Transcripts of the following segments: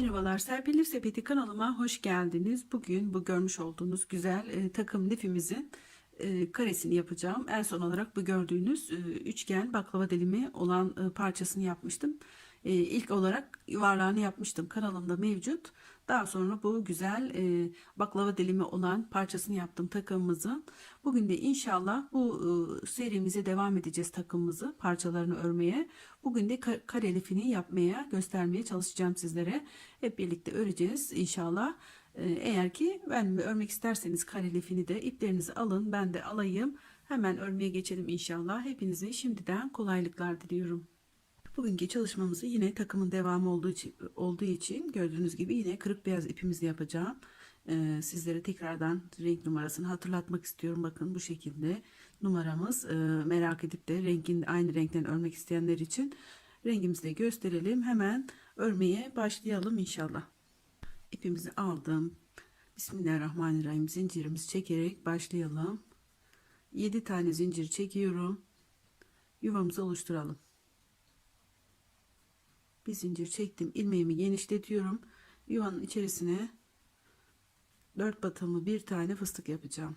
Merhabalar, Serpil'in Sepeti kanalıma hoş geldiniz. Bugün bu görmüş olduğunuz güzel e, takım lifimizin e, karesini yapacağım. En son olarak bu gördüğünüz e, üçgen baklava dilimi olan e, parçasını yapmıştım. E, ilk olarak yuvarlağını yapmıştım. Kanalımda mevcut. Daha sonra bu güzel e, baklava dilimi olan parçasını yaptım takımımızın. Bugün de inşallah bu e, serimize devam edeceğiz takımımızı parçalarını örmeye. Bugün de ka- kare lifini yapmaya göstermeye çalışacağım sizlere. Hep birlikte öreceğiz inşallah. E, eğer ki ben örmek isterseniz kare lifini de iplerinizi alın ben de alayım. Hemen örmeye geçelim inşallah. Hepinize şimdiden kolaylıklar diliyorum. Bugünkü çalışmamızı yine takımın devamı olduğu için, olduğu için gördüğünüz gibi yine kırık beyaz ipimizi yapacağım. Ee, sizlere tekrardan renk numarasını hatırlatmak istiyorum. Bakın bu şekilde numaramız Ee, merak edip de rengin aynı renkten örmek isteyenler için rengimizi de gösterelim. Hemen örmeye başlayalım inşallah. İpimizi aldım. Bismillahirrahmanirrahim. Zincirimizi çekerek başlayalım. 7 tane zincir çekiyorum. Yuvamızı oluşturalım bir zincir çektim ilmeğimi genişletiyorum. Yuvanın içerisine 4 batımlı bir tane fıstık yapacağım.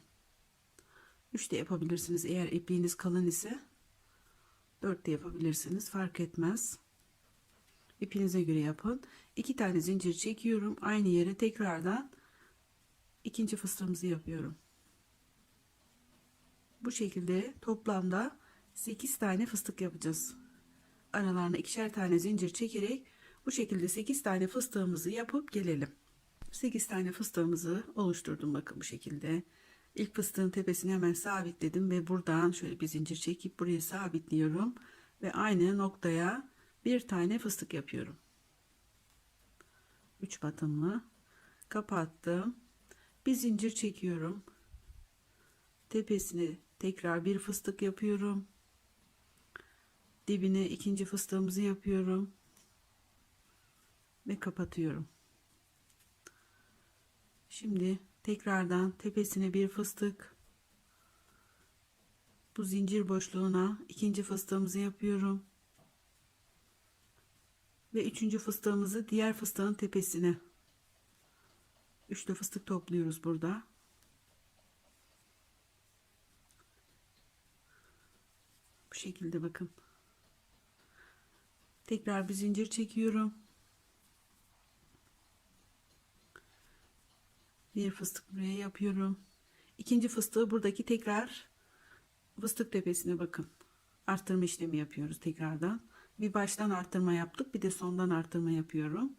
3 de yapabilirsiniz eğer ipliğiniz kalın ise. 4 de yapabilirsiniz fark etmez. İpinize göre yapın. 2 tane zincir çekiyorum aynı yere tekrardan ikinci fıstığımızı yapıyorum. Bu şekilde toplamda 8 tane fıstık yapacağız aralarına ikişer tane zincir çekerek bu şekilde 8 tane fıstığımızı yapıp gelelim. 8 tane fıstığımızı oluşturdum bakın bu şekilde. İlk fıstığın tepesini hemen sabitledim ve buradan şöyle bir zincir çekip buraya sabitliyorum ve aynı noktaya bir tane fıstık yapıyorum. 3 batımlı kapattım. Bir zincir çekiyorum. Tepesine tekrar bir fıstık yapıyorum dibine ikinci fıstığımızı yapıyorum. Ve kapatıyorum. Şimdi tekrardan tepesine bir fıstık. Bu zincir boşluğuna ikinci fıstığımızı yapıyorum. Ve üçüncü fıstığımızı diğer fıstığın tepesine. Üçlü fıstık topluyoruz burada. Bu şekilde bakın tekrar bir zincir çekiyorum. Bir fıstık buraya yapıyorum. İkinci fıstığı buradaki tekrar fıstık tepesine bakın. Arttırma işlemi yapıyoruz tekrardan. Bir baştan arttırma yaptık bir de sondan arttırma yapıyorum.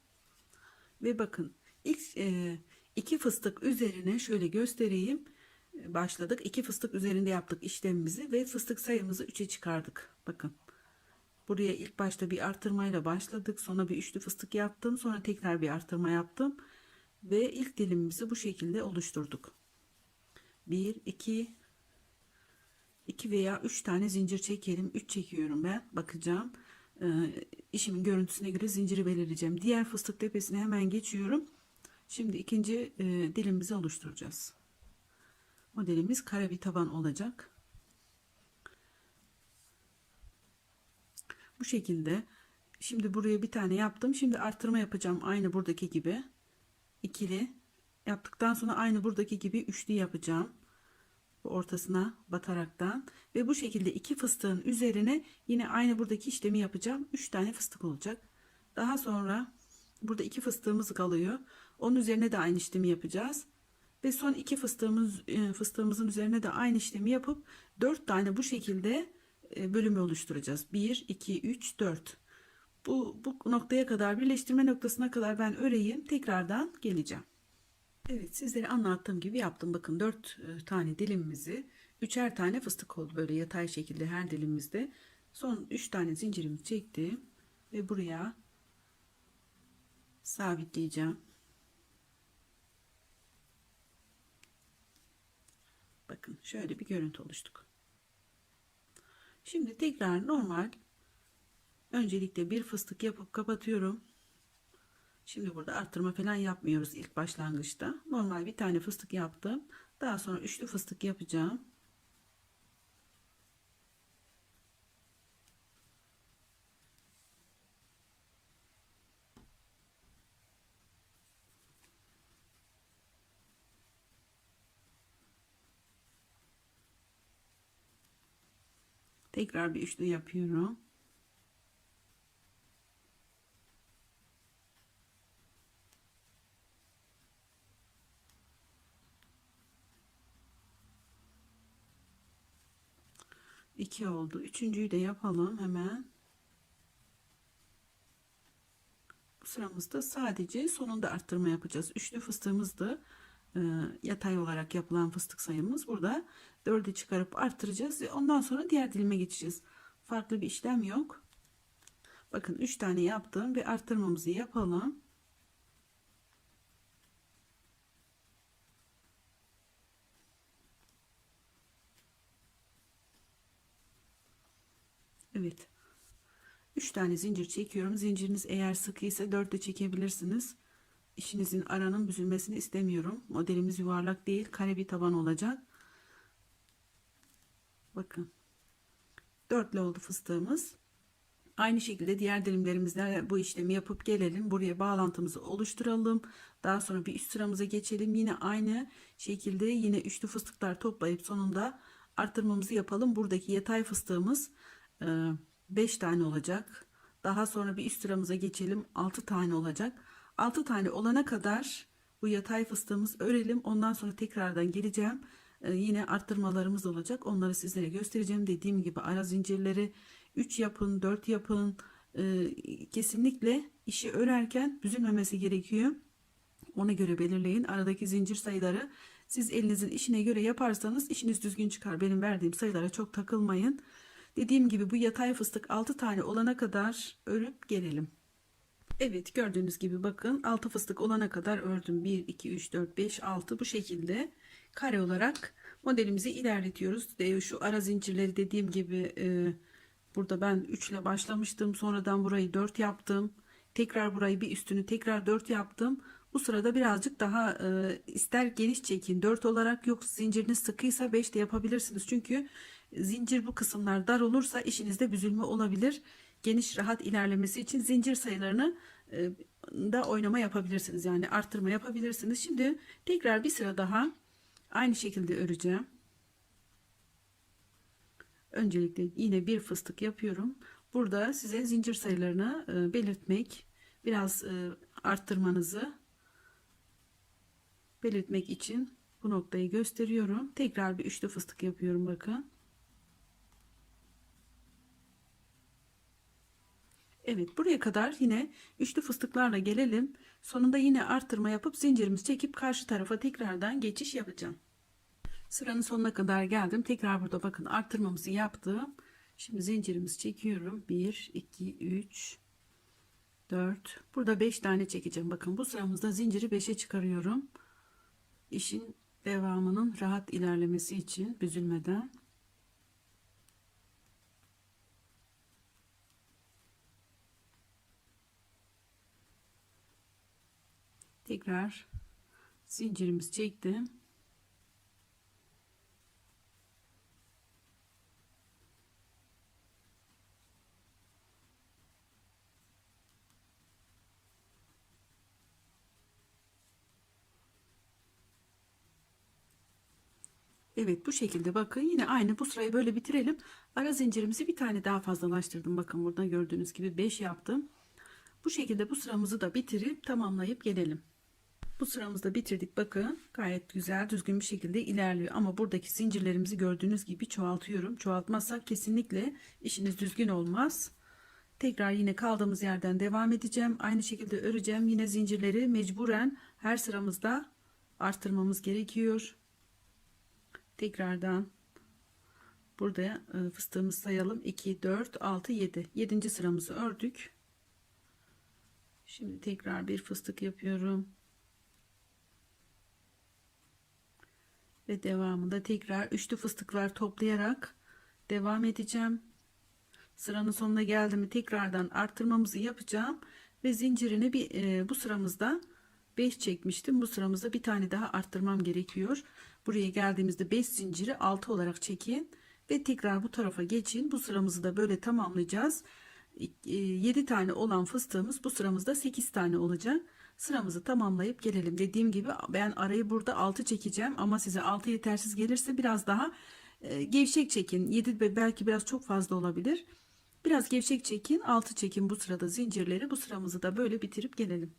Ve bakın ilk e, iki fıstık üzerine şöyle göstereyim. Başladık iki fıstık üzerinde yaptık işlemimizi ve fıstık sayımızı 3'e çıkardık. Bakın Buraya ilk başta bir artırmayla başladık. Sonra bir üçlü fıstık yaptım. Sonra tekrar bir artırma yaptım. Ve ilk dilimimizi bu şekilde oluşturduk. 1, 2, 2 veya 3 tane zincir çekelim. 3 çekiyorum ben. Bakacağım. Ee, işimin görüntüsüne göre zinciri belirleyeceğim. Diğer fıstık tepesine hemen geçiyorum. Şimdi ikinci e, dilimizi oluşturacağız. Modelimiz kare bir taban olacak. Bu şekilde. Şimdi buraya bir tane yaptım. Şimdi arttırma yapacağım. Aynı buradaki gibi. ikili yaptıktan sonra aynı buradaki gibi üçlü yapacağım. Bu ortasına bataraktan ve bu şekilde iki fıstığın üzerine yine aynı buradaki işlemi yapacağım. Üç tane fıstık olacak. Daha sonra burada iki fıstığımız kalıyor. Onun üzerine de aynı işlemi yapacağız. Ve son iki fıstığımız e, fıstığımızın üzerine de aynı işlemi yapıp dört tane bu şekilde bölümü oluşturacağız. 1, 2, 3, 4. Bu, bu noktaya kadar birleştirme noktasına kadar ben öreyim. Tekrardan geleceğim. Evet sizlere anlattığım gibi yaptım. Bakın 4 e, tane dilimimizi üçer tane fıstık oldu böyle yatay şekilde her dilimimizde. Son 3 tane zincirimi çektim ve buraya sabitleyeceğim. Bakın şöyle bir görüntü oluştuk. Şimdi tekrar normal öncelikle bir fıstık yapıp kapatıyorum. Şimdi burada arttırma falan yapmıyoruz ilk başlangıçta. Normal bir tane fıstık yaptım. Daha sonra üçlü fıstık yapacağım. Tekrar bir üçlü yapıyorum. İki oldu. Üçüncüyü de yapalım hemen. Bu sıramızda sadece sonunda arttırma yapacağız. Üçlü fıstığımızda e, yatay olarak yapılan fıstık sayımız burada dörde çıkarıp arttıracağız ve ondan sonra diğer dilime geçeceğiz. Farklı bir işlem yok. Bakın 3 tane yaptım ve arttırmamızı yapalım. Evet. 3 tane zincir çekiyorum. Zinciriniz eğer sıkıysa 4 de çekebilirsiniz. İşinizin aranın büzülmesini istemiyorum. Modelimiz yuvarlak değil, kare bir taban olacak. Bakın. Dörtlü oldu fıstığımız. Aynı şekilde diğer dilimlerimizde bu işlemi yapıp gelelim. Buraya bağlantımızı oluşturalım. Daha sonra bir üst sıramıza geçelim. Yine aynı şekilde yine üçlü fıstıklar toplayıp sonunda arttırmamızı yapalım. Buradaki yatay fıstığımız 5 tane olacak. Daha sonra bir üst sıramıza geçelim. 6 tane olacak. 6 tane olana kadar bu yatay fıstığımız örelim. Ondan sonra tekrardan geleceğim. Ee, yine arttırmalarımız olacak. Onları sizlere göstereceğim. Dediğim gibi ara zincirleri 3 yapın, 4 yapın. Ee, kesinlikle işi örerken büzülmemesi gerekiyor. Ona göre belirleyin. Aradaki zincir sayıları siz elinizin işine göre yaparsanız işiniz düzgün çıkar. Benim verdiğim sayılara çok takılmayın. Dediğim gibi bu yatay fıstık 6 tane olana kadar örüp gelelim. Evet gördüğünüz gibi bakın 6 fıstık olana kadar ördüm. 1, 2, 3, 4, 5, 6 bu şekilde kare olarak modelimizi ilerletiyoruz. Şu ara zincirleri dediğim gibi e, burada ben 3 ile başlamıştım. Sonradan burayı 4 yaptım. Tekrar burayı bir üstünü tekrar 4 yaptım. Bu sırada birazcık daha e, ister geniş çekin 4 olarak yok zinciriniz sıkıysa 5 de yapabilirsiniz. Çünkü zincir bu kısımlar dar olursa işinizde büzülme olabilir. Geniş rahat ilerlemesi için zincir sayılarını e, da oynama yapabilirsiniz. Yani arttırma yapabilirsiniz. Şimdi tekrar bir sıra daha aynı şekilde öreceğim. Öncelikle yine bir fıstık yapıyorum. Burada size zincir sayılarını e, belirtmek, biraz e, arttırmanızı belirtmek için bu noktayı gösteriyorum. Tekrar bir üçlü fıstık yapıyorum bakın. Evet buraya kadar yine üçlü fıstıklarla gelelim. Sonunda yine arttırma yapıp zincirimizi çekip karşı tarafa tekrardan geçiş yapacağım. Sıranın sonuna kadar geldim. Tekrar burada bakın arttırmamızı yaptım. Şimdi zincirimizi çekiyorum. 1, 2, 3, 4. Burada 5 tane çekeceğim. Bakın bu sıramızda zinciri 5'e çıkarıyorum. İşin devamının rahat ilerlemesi için büzülmeden. Tekrar zincirimizi çektim. Evet bu şekilde bakın yine aynı bu sırayı böyle bitirelim. Ara zincirimizi bir tane daha fazlalaştırdım. Bakın burada gördüğünüz gibi 5 yaptım. Bu şekilde bu sıramızı da bitirip tamamlayıp gelelim. Bu sıramızda bitirdik. Bakın gayet güzel düzgün bir şekilde ilerliyor. Ama buradaki zincirlerimizi gördüğünüz gibi çoğaltıyorum. Çoğaltmazsak kesinlikle işiniz düzgün olmaz. Tekrar yine kaldığımız yerden devam edeceğim. Aynı şekilde öreceğim. Yine zincirleri mecburen her sıramızda arttırmamız gerekiyor. Tekrardan burada e, fıstığımızı sayalım. 2, 4, 6, 7. 7. sıramızı ördük. Şimdi tekrar bir fıstık yapıyorum. Ve devamında tekrar üçlü fıstıklar toplayarak devam edeceğim. Sıranın sonuna geldiğimi tekrardan arttırmamızı yapacağım ve zincirini bir e, bu sıramızda 5 çekmiştim. Bu sıramızda bir tane daha arttırmam gerekiyor. Buraya geldiğimizde 5 zinciri 6 olarak çekin ve tekrar bu tarafa geçin. Bu sıramızı da böyle tamamlayacağız. 7 e, tane olan fıstığımız bu sıramızda 8 tane olacak sıramızı tamamlayıp gelelim. Dediğim gibi ben arayı burada 6 çekeceğim ama size 6 yetersiz gelirse biraz daha E, gevşek çekin. 7 ve belki biraz çok fazla olabilir. Biraz gevşek çekin. 6 çekin bu sırada zincirleri. Bu sıramızı da böyle bitirip gelelim.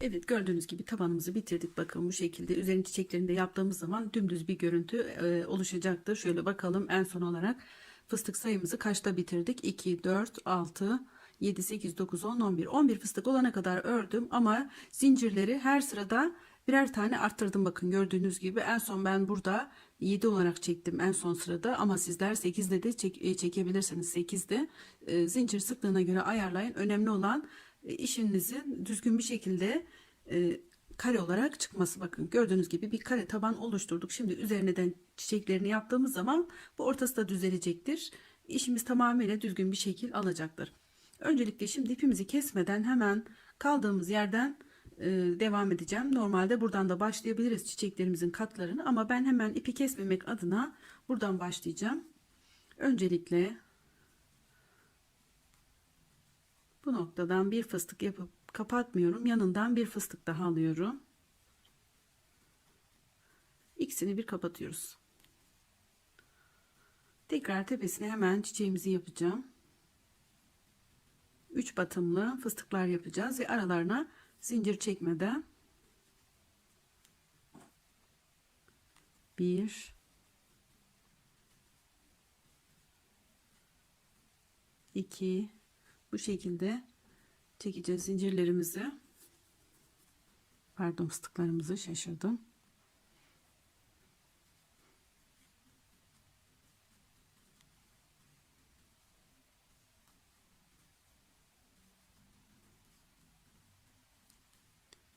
Evet gördüğünüz gibi tabanımızı bitirdik. Bakın bu şekilde üzerin çiçeklerini de yaptığımız zaman dümdüz bir görüntü e, oluşacaktır. Şöyle bakalım en son olarak fıstık sayımızı kaçta bitirdik? 2, 4, 6, 7, 8, 9, 10, 11. 11 fıstık olana kadar ördüm ama zincirleri her sırada birer tane arttırdım. Bakın gördüğünüz gibi en son ben burada 7 olarak çektim en son sırada ama sizler 8'de de çek, e, çekebilirsiniz. 8'de e, zincir sıklığına göre ayarlayın. Önemli olan e, işinizin düzgün bir şekilde e, kare olarak çıkması bakın gördüğünüz gibi bir kare taban oluşturduk şimdi üzerine de çiçeklerini yaptığımız zaman bu ortası da düzelecektir işimiz tamamıyla düzgün bir şekil alacaktır öncelikle şimdi ipimizi kesmeden hemen kaldığımız yerden e, devam edeceğim normalde buradan da başlayabiliriz çiçeklerimizin katlarını ama ben hemen ipi kesmemek adına buradan başlayacağım öncelikle bu noktadan bir fıstık yapıp kapatmıyorum. Yanından bir fıstık daha alıyorum. İkisini bir kapatıyoruz. Tekrar tepesine hemen çiçeğimizi yapacağım. 3 batımlı fıstıklar yapacağız ve aralarına zincir çekmeden 1 2 bu şekilde çekeceğiz zincirlerimizi. Pardon fıstıklarımızı şaşırdım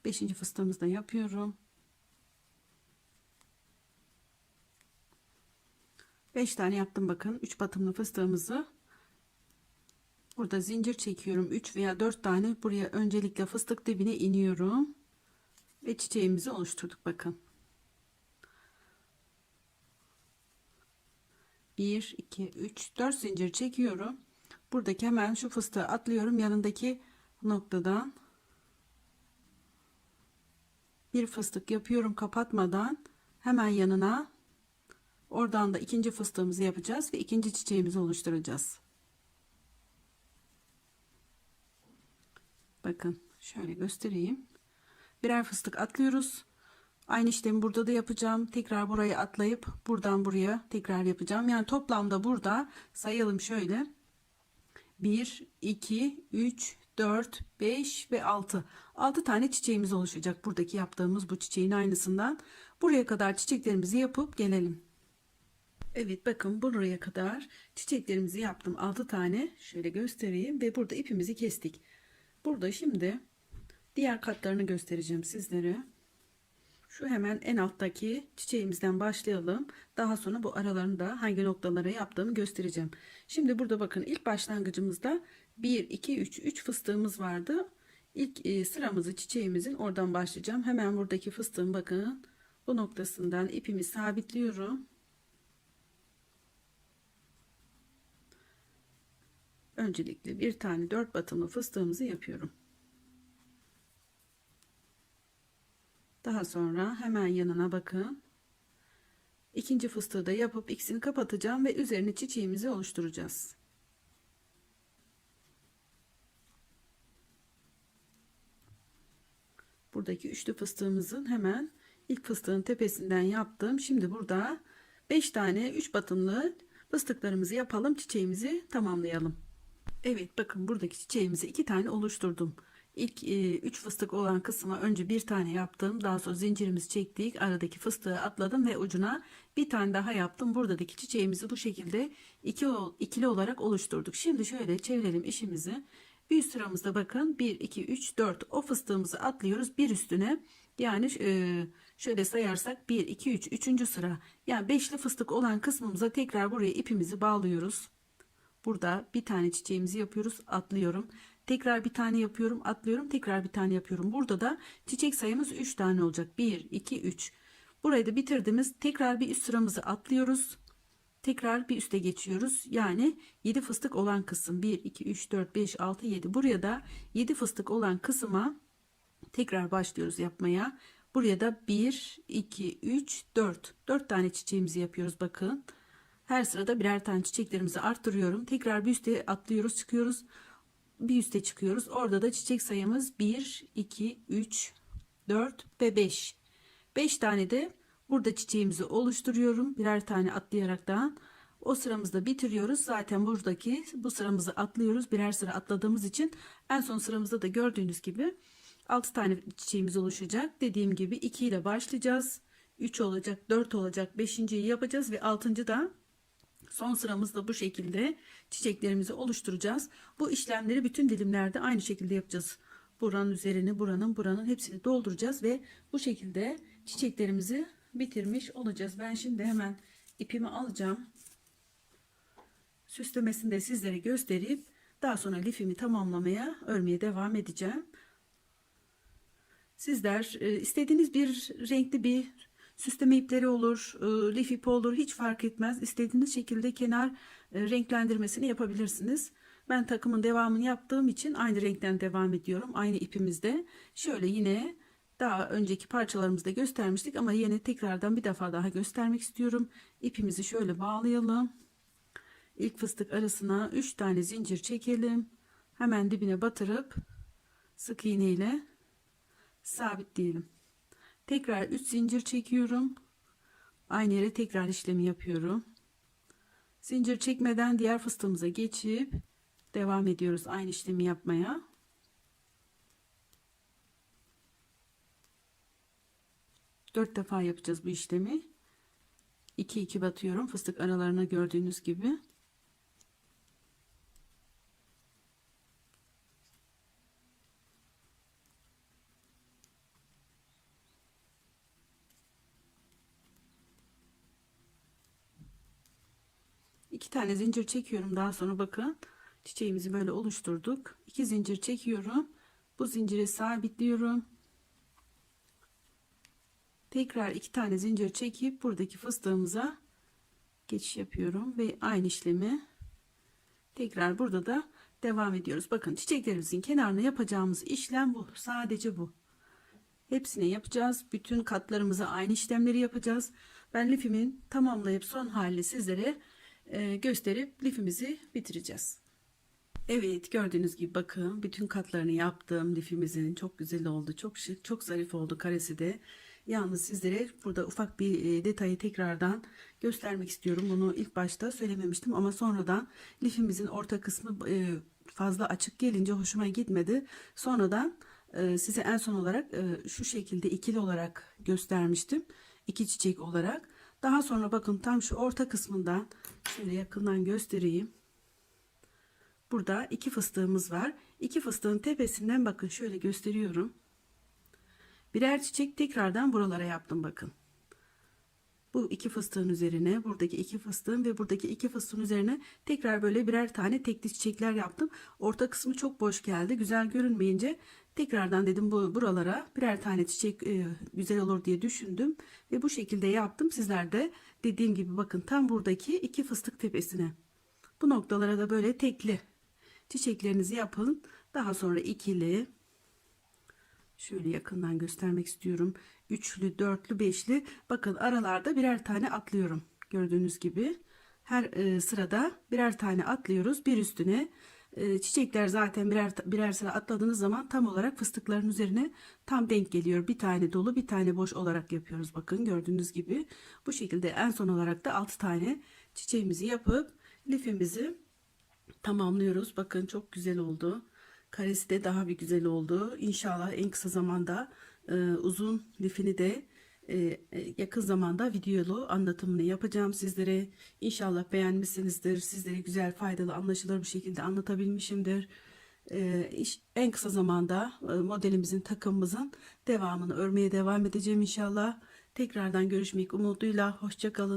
beşinci fıstığımızı da yapıyorum beş tane yaptım bakın üç batımlı fıstığımızı Burada zincir çekiyorum. 3 veya 4 tane buraya öncelikle fıstık dibine iniyorum. Ve çiçeğimizi oluşturduk bakın. 1 2 3 4 zincir çekiyorum. Buradaki hemen şu fıstığı atlıyorum yanındaki noktadan bir fıstık yapıyorum kapatmadan hemen yanına oradan da ikinci fıstığımızı yapacağız ve ikinci çiçeğimizi oluşturacağız. Bakın şöyle göstereyim. Birer fıstık atlıyoruz. Aynı işlemi burada da yapacağım. Tekrar burayı atlayıp buradan buraya tekrar yapacağım. Yani toplamda burada sayalım şöyle. 1, 2, 3, 4, 5 ve 6. 6 tane çiçeğimiz oluşacak. Buradaki yaptığımız bu çiçeğin aynısından. Buraya kadar çiçeklerimizi yapıp gelelim. Evet bakın buraya kadar çiçeklerimizi yaptım. 6 tane şöyle göstereyim ve burada ipimizi kestik. Burada şimdi diğer katlarını göstereceğim sizlere. Şu hemen en alttaki çiçeğimizden başlayalım. Daha sonra bu aralarında hangi noktalara yaptığımı göstereceğim. Şimdi burada bakın ilk başlangıcımızda 1, 2, 3, 3 fıstığımız vardı. İlk e, sıramızı çiçeğimizin oradan başlayacağım. Hemen buradaki fıstığın bakın bu noktasından ipimi sabitliyorum. öncelikle bir tane dört batımlı fıstığımızı yapıyorum. Daha sonra hemen yanına bakın. İkinci fıstığı da yapıp ikisini kapatacağım ve üzerine çiçeğimizi oluşturacağız. Buradaki üçlü fıstığımızın hemen ilk fıstığın tepesinden yaptım. Şimdi burada 5 tane 3 batımlı fıstıklarımızı yapalım. Çiçeğimizi tamamlayalım. Evet bakın buradaki çiçeğimizi iki tane oluşturdum. İlk e, üç fıstık olan kısma önce bir tane yaptım. Daha sonra zincirimizi çektik. Aradaki fıstığı atladım ve ucuna bir tane daha yaptım. Buradaki çiçeğimizi bu şekilde iki, ikili olarak oluşturduk. Şimdi şöyle çevirelim işimizi. Bir sıramızda bakın 1, 2, 3, 4 o fıstığımızı atlıyoruz bir üstüne. Yani e, şöyle sayarsak 1, 2, 3, 3. sıra. Yani beşli fıstık olan kısmımıza tekrar buraya ipimizi bağlıyoruz. Burada bir tane çiçeğimizi yapıyoruz. Atlıyorum. Tekrar bir tane yapıyorum. Atlıyorum. Tekrar bir tane yapıyorum. Burada da çiçek sayımız 3 tane olacak. 1, 2, 3. Burayı da bitirdiğimiz tekrar bir üst sıramızı atlıyoruz. Tekrar bir üste geçiyoruz. Yani 7 fıstık olan kısım 1, 2, 3, 4, 5, 6, 7. Buraya da 7 fıstık olan kısma tekrar başlıyoruz yapmaya. Buraya da 1, 2, 3, 4. 4 tane çiçeğimizi yapıyoruz bakın. Her sırada birer tane çiçeklerimizi arttırıyorum. Tekrar bir üste atlıyoruz, çıkıyoruz. Bir üste çıkıyoruz. Orada da çiçek sayımız 1, 2, 3, 4 ve 5. 5 tane de burada çiçeğimizi oluşturuyorum. Birer tane atlayaraktan. O sıramızda bitiriyoruz. Zaten buradaki bu sıramızı atlıyoruz. Birer sıra atladığımız için en son sıramızda da gördüğünüz gibi 6 tane çiçeğimiz oluşacak. Dediğim gibi 2 ile başlayacağız. 3 olacak, 4 olacak, 5.yi yapacağız ve 6. da son sıramızda bu şekilde çiçeklerimizi oluşturacağız. Bu işlemleri bütün dilimlerde aynı şekilde yapacağız. Buranın üzerini, buranın, buranın hepsini dolduracağız ve bu şekilde çiçeklerimizi bitirmiş olacağız. Ben şimdi hemen ipimi alacağım. Süslemesini de sizlere gösterip daha sonra lifimi tamamlamaya örmeye devam edeceğim. Sizler e, istediğiniz bir renkli bir süsleme ipleri olur, e, lif ipi olur hiç fark etmez. İstediğiniz şekilde kenar e, renklendirmesini yapabilirsiniz. Ben takımın devamını yaptığım için aynı renkten devam ediyorum. Aynı ipimizde. Şöyle yine daha önceki parçalarımızda göstermiştik ama yine tekrardan bir defa daha göstermek istiyorum. İpimizi şöyle bağlayalım. İlk fıstık arasına 3 tane zincir çekelim. Hemen dibine batırıp sık iğne ile sabitleyelim. Tekrar 3 zincir çekiyorum. Aynı yere tekrar işlemi yapıyorum. Zincir çekmeden diğer fıstığımıza geçip devam ediyoruz aynı işlemi yapmaya. Dört defa yapacağız bu işlemi. 2 2 batıyorum fıstık aralarına gördüğünüz gibi. İki tane zincir çekiyorum. Daha sonra bakın çiçeğimizi böyle oluşturduk. İki zincir çekiyorum. Bu zinciri sabitliyorum. Tekrar iki tane zincir çekip buradaki fıstığımıza geçiş yapıyorum ve aynı işlemi tekrar burada da devam ediyoruz. Bakın çiçeklerimizin kenarına yapacağımız işlem bu. Sadece bu. Hepsine yapacağız. Bütün katlarımıza aynı işlemleri yapacağız. Ben lifimin tamamlayıp son halini sizlere gösterip lifimizi bitireceğiz. Evet gördüğünüz gibi bakın bütün katlarını yaptım. Lifimizin çok güzel oldu çok şık çok zarif oldu karesi de. Yalnız sizlere burada ufak bir e, detayı tekrardan göstermek istiyorum. Bunu ilk başta söylememiştim ama sonradan lifimizin orta kısmı e, fazla açık gelince hoşuma gitmedi. Sonradan e, size en son olarak e, şu şekilde ikili olarak göstermiştim. İki çiçek olarak daha sonra bakın tam şu orta kısmından şöyle yakından göstereyim. Burada iki fıstığımız var. İki fıstığın tepesinden bakın şöyle gösteriyorum. Birer çiçek tekrardan buralara yaptım bakın. Bu iki fıstığın üzerine buradaki iki fıstığın ve buradaki iki fıstığın üzerine tekrar böyle birer tane tekli çiçekler yaptım. Orta kısmı çok boş geldi. Güzel görünmeyince tekrardan dedim bu buralara birer tane çiçek e, güzel olur diye düşündüm ve bu şekilde yaptım. Sizler de dediğim gibi bakın tam buradaki iki fıstık tepesine. Bu noktalara da böyle tekli çiçeklerinizi yapın. Daha sonra ikili şöyle yakından göstermek istiyorum. Üçlü, dörtlü, beşli. Bakın aralarda birer tane atlıyorum. Gördüğünüz gibi her e, sırada birer tane atlıyoruz. Bir üstüne e, çiçekler zaten birer birer sıra atladığınız zaman tam olarak fıstıkların üzerine tam denk geliyor. Bir tane dolu, bir tane boş olarak yapıyoruz. Bakın gördüğünüz gibi bu şekilde en son olarak da 6 tane çiçeğimizi yapıp lifimizi tamamlıyoruz. Bakın çok güzel oldu. Karesi de daha bir güzel oldu. İnşallah en kısa zamanda e, uzun lifini de e, e, yakın zamanda videolu anlatımını yapacağım sizlere. İnşallah beğenmişsinizdir. Sizlere güzel, faydalı, anlaşılır bir şekilde anlatabilmişimdir. E, iş, en kısa zamanda e, modelimizin, takımımızın devamını örmeye devam edeceğim inşallah. Tekrardan görüşmek umuduyla. Hoşçakalın.